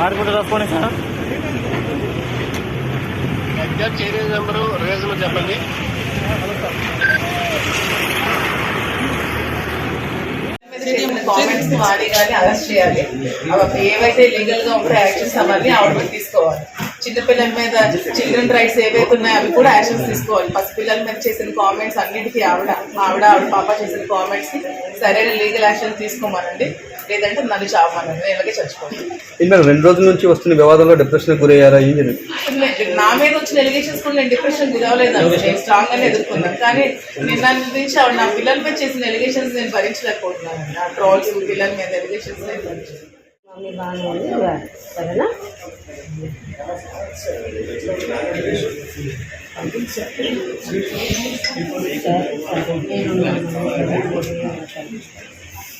రాసుకుంటే రాసుకోండి sir. Number చెప్పండి. కామెంట్స్ వాడి కానీ అరెస్ట్ చేయాలి. ఏవైతే లీగల్గా ఉంటే యాక్షన్స్ అవన్నీ ఆవిడ మీద తీసుకోవాలి. చిన్నపిల్లల మీద చిల్డ్రన్ రైట్స్ ఏవైతే ఉన్నాయో అవి కూడా యాక్షన్స్ తీసుకోవాలి. పసిపిల్లల మీద చేసిన కామెంట్స్ అన్నిటికీ ఆవిడ ఆవిడ ఆవిడ పాప చేసిన కామెంట్స్కి సరైన లీగల్ యాక్షన్ తీసుకోమనండి. లేదంటే నన్ను చావమనండి నేను ఇలాగే చచ్చిపోతాను మేడం రెండు రోజుల నుంచి వస్తున్న వివాదంలో డిప్రెషన్ గురయ్యారా? ఏం జరిగింది? నా మీద వచ్చిన ఎలిగేషన్స్ కూడా నేను డిప్రెషన్ గురవలేదండి నేను స్ట్రాంగ్ గానే ఎదుర్కొన్నాను. కానీ నిన్న నుంచి ఆవిడ నా పిల్లలపై చేసిన ఎలిగేషన్స్ నేను భరించలేకపోతున్నాను. ఆ ట్రోల్స్ పిల్లల మీద ఎలిగేషన్స్ నేను భరించలేను మమ్మీ బాగానే ఉంది సరేనా